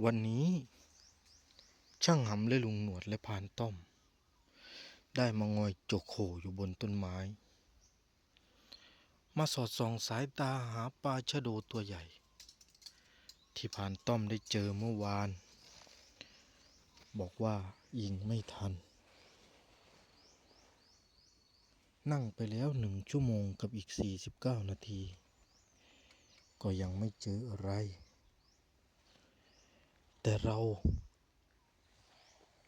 วันนี้ ช่างหำและลุงหนวดและพานต้อม ได้มางอยจกโขอยู่บนต้นไม้ มาสอดส่องสายตาหาปลาชะโดตัวใหญ่ ที่พานต้อมได้เจอเมื่อวาน บอกว่ายิงไม่ทัน นั่งไปแล้วหนึ่งชั่วโมงกับอีก 49 นาที ก็ยังไม่เจออะไร แต่เรา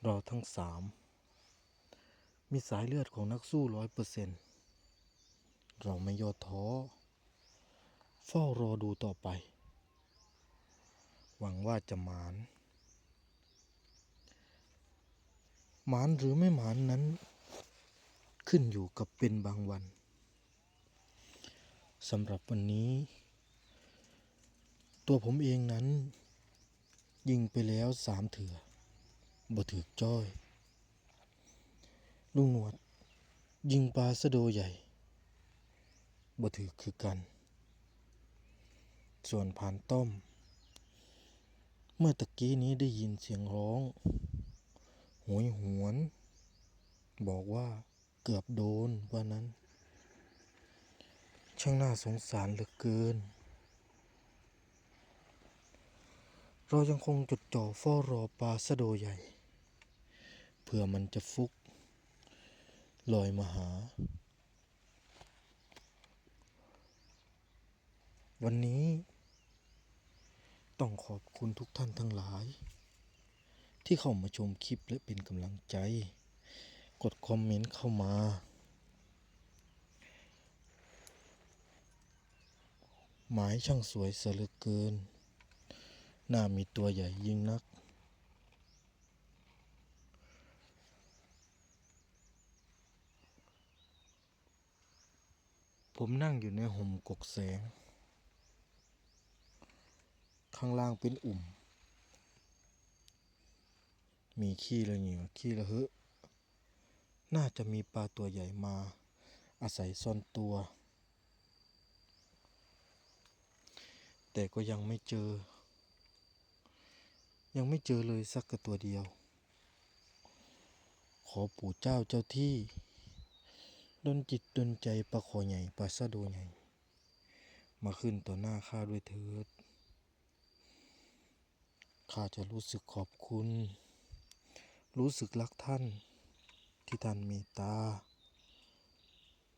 เราทั้งสาม มีสายเลือดของนักสู้ร้อยเปอร์เซ็นต์เราไม่ย่อท้อ เฝ้ารอดูต่อไป หวังว่าจะหมานหมานหรือไม่หมานนั้น ขึ้นอยู่กับเป็นบางวันสำหรับวันนี้ ตัวผมเองนั้น ยิงไปแล้วสามเถื่อบ่ถือจ้อย ลุงหนวด ยิงปลาสะโดใหญ่บ่ถือคือกัน ส่วนผ่านต้อม เมื่อตะกี้นี้ได้ยินเสียงร้องโหยหวน บอกว่าเกือบโดนว่านั้น ช่างน่าสงสารเหลือเกิน เรายังคงจดจ่อเฝ้ารอปลาสะโดใหญ่ เพื่อมันจะฟุก ลอยมาหา วันนี้ ต้องขอบคุณทุกท่านทั้งหลาย ที่เข้ามาชมคลิปและเป็นกำลังใจ กดคอมเมนต์เข้ามา หมายช่างสวยเสลือเกิน หน้ามีตัวใหญ่ยิ่งนัก ผมนั่งอยู่ในห่มกกแสง ข้างล่างเป็นอุ่ม มีขี้ละเหนียวขี้ละเหอะน่าจะมีปลาตัวใหญ่มา อาศัยซ่อนตัว แต่ก็ยังไม่เจอ ยังไม่เจอเลยสักกระตัวเดียว ขอปู่เจ้าเจ้าที่ดนจิตดนใจปลาคอใหญ่ปลาสะโดใหญ่ มาขึ้นต่อหน้าข้าด้วยเถิด ข้าจะรู้สึกขอบคุณ รู้สึกรักท่าน ที่ท่านเมตตา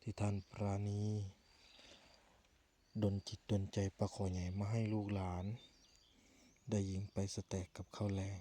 ที่ท่านปราณี ดนจิตดนใจปลาคอใหญ่มาให้ลูกหลาน ได้ยิงไปสแต็กกับข้าวแรง